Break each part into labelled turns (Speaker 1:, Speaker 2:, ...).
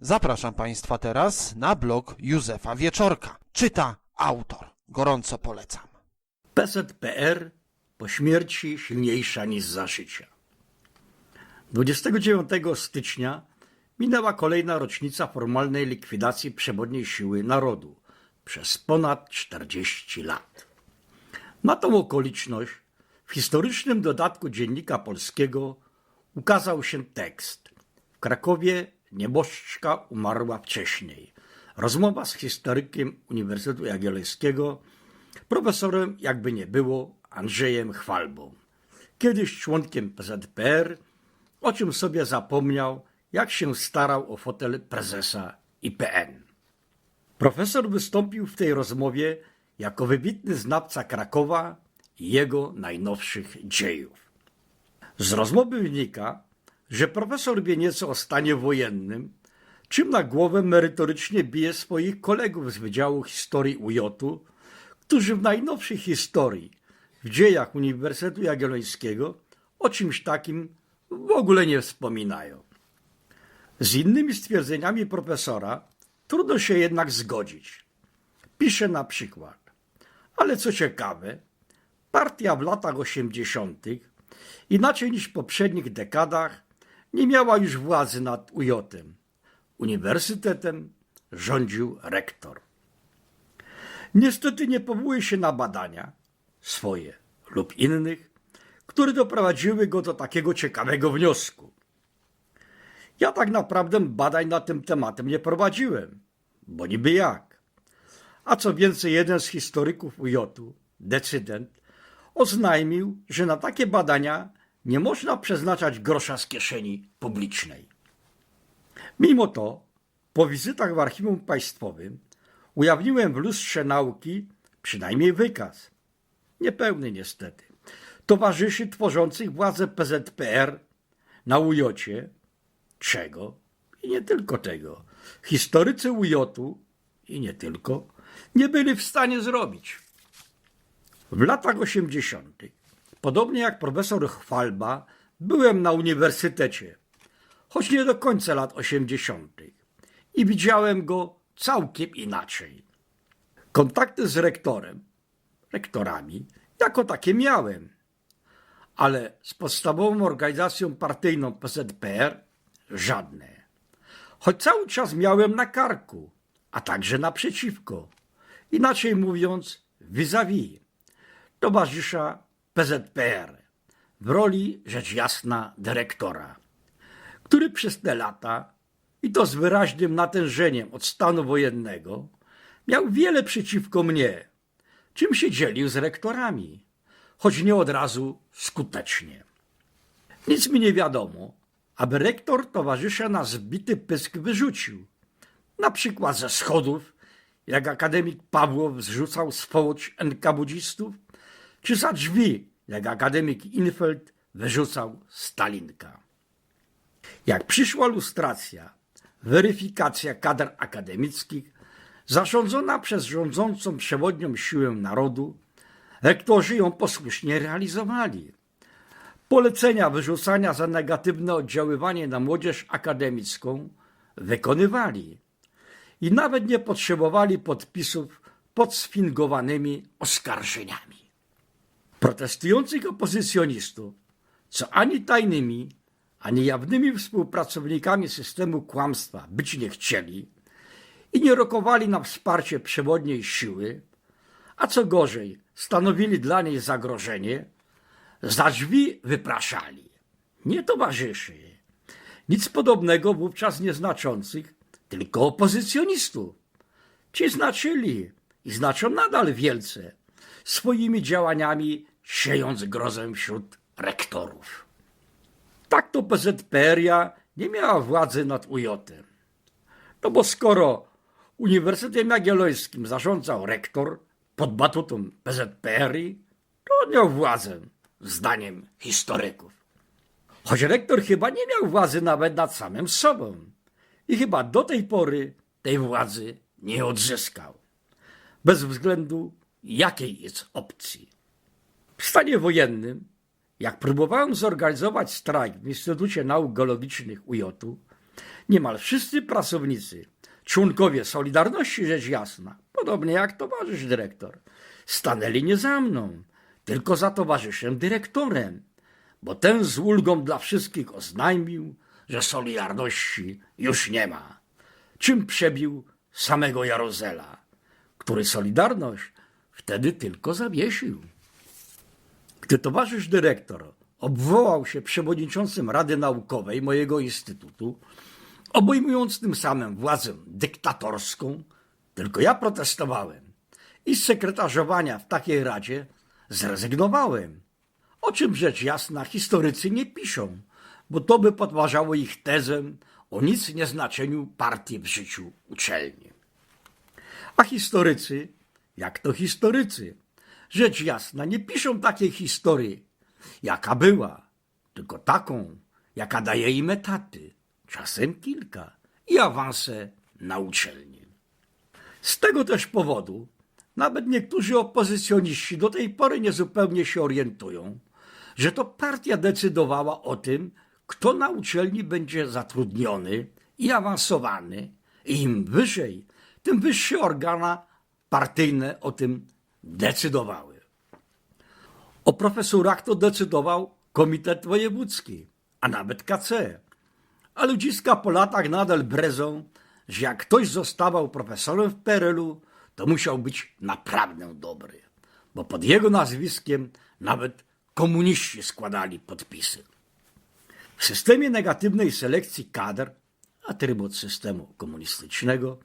Speaker 1: Zapraszam Państwa teraz na blog Józefa Wieczorka. Czyta autor. Gorąco polecam.
Speaker 2: PZPR po śmierci silniejsza niż za życia. 29 stycznia minęła kolejna rocznica formalnej likwidacji przewodniej siły narodu przez ponad 40 lat. Na tą okoliczność w historycznym dodatku Dziennika Polskiego ukazał się tekst. W Krakowie nieboszczka umarła wcześniej. Rozmowa z historykiem Uniwersytetu Jagiellońskiego profesorem, jakby nie było, Andrzejem Chwalbą. Kiedyś członkiem PZPR, o czym sobie zapomniał, jak się starał o fotel prezesa IPN. Profesor wystąpił w tej rozmowie jako wybitny znawca Krakowa i jego najnowszych dziejów. Z rozmowy wynika, że profesor wie nieco o stanie wojennym, czym na głowę merytorycznie bije swoich kolegów z Wydziału Historii UJ, którzy w najnowszej historii, w dziejach Uniwersytetu Jagiellońskiego o czymś takim w ogóle nie wspominają. Z innymi stwierdzeniami profesora trudno się jednak zgodzić. Pisze na przykład, ale co ciekawe, partia w latach 80., inaczej niż w poprzednich dekadach, nie miała już władzy nad UJ. Uniwersytetem rządził rektor. Niestety nie powołuje się na badania swoje lub innych, które doprowadziły go do takiego ciekawego wniosku. Ja tak naprawdę badań na tym tematem nie prowadziłem, bo niby jak. A co więcej, jeden z historyków UJ, decydent, oznajmił, że na takie badania nie można przeznaczać grosza z kieszeni publicznej. Mimo to, po wizytach w Archiwum Państwowym ujawniłem w lustrze nauki przynajmniej wykaz, niepełny niestety, towarzyszy tworzących władzę PZPR na ujocie, czego i nie tylko tego. Historycy ujotu i nie tylko nie byli w stanie zrobić. W latach 80., podobnie jak profesor Chwalba, byłem na uniwersytecie, choć nie do końca lat 80. i widziałem go całkiem inaczej. Kontakty z rektorem, rektorami, jako takie miałem, ale z podstawową organizacją partyjną PZPR żadne. Choć cały czas miałem na karku, a także naprzeciwko, inaczej mówiąc vis-a-vis, towarzysza PZPR w roli rzecz jasna dyrektora, który przez te lata i to z wyraźnym natężeniem od stanu wojennego, miał wiele przeciwko mnie, czym się dzielił z rektorami, choć nie od razu skutecznie. Nic mi nie wiadomo, aby rektor towarzysza na zbity pysk wyrzucił, na przykład ze schodów, jak akademik Pawłow zrzucał swołocz enkabudzistów, czy za drzwi, jak akademik Infeld wyrzucał Stalinka. Jak przyszła lustracja, weryfikacja kadr akademickich zarządzona przez rządzącą przewodnią siłę narodu, rektorzy ją posłusznie realizowali. Polecenia wyrzucania za negatywne oddziaływanie na młodzież akademicką wykonywali i nawet nie potrzebowali podpisów pod sfingowanymi oskarżeniami. Protestujących opozycjonistów, co ani tajnymi, ani jawnymi współpracownikami systemu kłamstwa być nie chcieli i nie rokowali na wsparcie przewodniej siły, a co gorzej, stanowili dla niej zagrożenie, za drzwi wypraszali. Nie towarzyszy, nic podobnego wówczas nieznaczących, tylko opozycjonistów. Ci znaczyli i znaczą nadal wielce, swoimi działaniami siejąc grozę wśród rektorów. Tak to PZPR-ia nie miała władzy nad UJ-em. No bo skoro Uniwersytetem Jagiellońskim zarządzał rektor pod batutą PZPR-i, to miał władzę, zdaniem historyków. Choć rektor chyba nie miał władzy nawet nad samym sobą i chyba do tej pory tej władzy nie odzyskał. Bez względu jakiej jest opcji. W stanie wojennym jak próbowałem zorganizować strajk w Instytucie Nauk Geologicznych UJ-u, niemal wszyscy pracownicy, członkowie Solidarności rzecz jasna, podobnie jak towarzysz dyrektor, stanęli nie za mną, tylko za towarzyszem dyrektorem, bo ten z ulgą dla wszystkich oznajmił, że Solidarności już nie ma, czym przebił samego Jarozela, który Solidarność wtedy tylko zawiesił. Gdy towarzysz dyrektor obwołał się przewodniczącym Rady Naukowej mojego instytutu, obejmując tym samym władzę dyktatorską, tylko ja protestowałem i z sekretarzowania w takiej radzie zrezygnowałem. O czym rzecz jasna historycy nie piszą, bo to by podważało ich tezę o nic nieznaczeniu partii w życiu uczelni. A historycy, jak to historycy, rzecz jasna, nie piszą takiej historii, jaka była, tylko taką, jaka daje im etaty, czasem kilka, i awanse na uczelni. Z tego też powodu nawet niektórzy opozycjoniści do tej pory niezupełnie się orientują, że to partia decydowała o tym, kto na uczelni będzie zatrudniony i awansowany, i im wyżej, tym wyższe organa partyjne o tym decydowały. O profesorach to decydował Komitet Wojewódzki, a nawet KC. A ludziska po latach nadal brezą, że jak ktoś zostawał profesorem w PRL-u, to musiał być naprawdę dobry, bo pod jego nazwiskiem nawet komuniści składali podpisy. W systemie negatywnej selekcji kadr, atrybut systemu komunistycznego,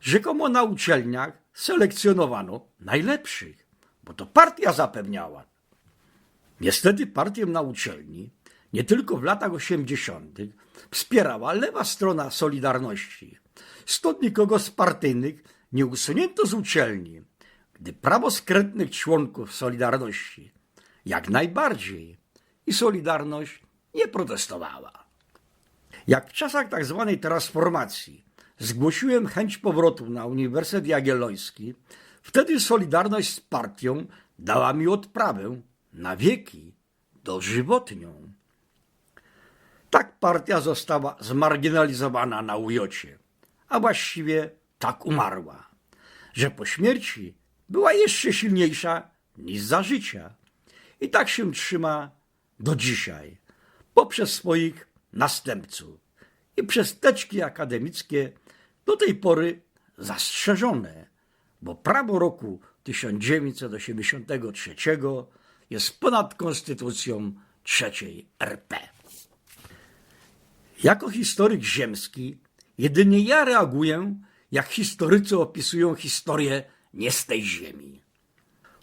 Speaker 2: rzekomo na uczelniach selekcjonowano najlepszych, bo to partia zapewniała. Niestety partię na uczelni, nie tylko w latach 80., wspierała lewa strona Solidarności. Stąd nikogo z partyjnych nie usunięto z uczelni, gdy prawo skrętnych członków Solidarności jak najbardziej i Solidarność nie protestowała. Jak w czasach tak zwanej transformacji zgłosiłem chęć powrotu na Uniwersytet Jagielloński, wtedy Solidarność z partią dała mi odprawę na wieki dożywotnią. Tak partia została zmarginalizowana na ujocie, a właściwie tak umarła, że po śmierci była jeszcze silniejsza niż za życia. I tak się trzyma do dzisiaj, poprzez swoich następców i przez teczki akademickie do tej pory zastrzeżone, bo prawo roku 1983 jest ponad konstytucją trzeciej RP. Jako historyk ziemski, jedynie ja reaguję, jak historycy opisują historię nie z tej ziemi.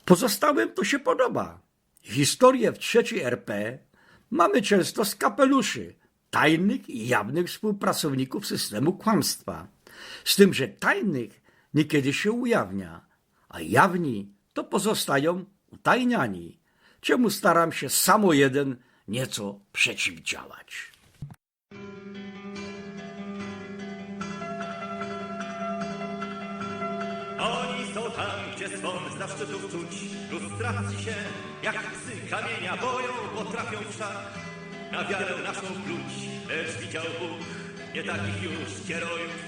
Speaker 2: Pozostałym to się podoba. Historię w trzeciej RP mamy często z kapeluszy tajnych i jawnych współpracowników systemu kłamstwa. Z tym, że tajnych niekiedy się ujawnia, a jawni to pozostają utajniani, czemu staram się samo jeden nieco przeciwdziałać.
Speaker 3: Oni są tam, gdzie swą zaszczytów czuć, lustracji się, jak psy kamienia boją, potrafią w na wiarę naszą pluć, lecz widział Bóg nie takich już kierojów.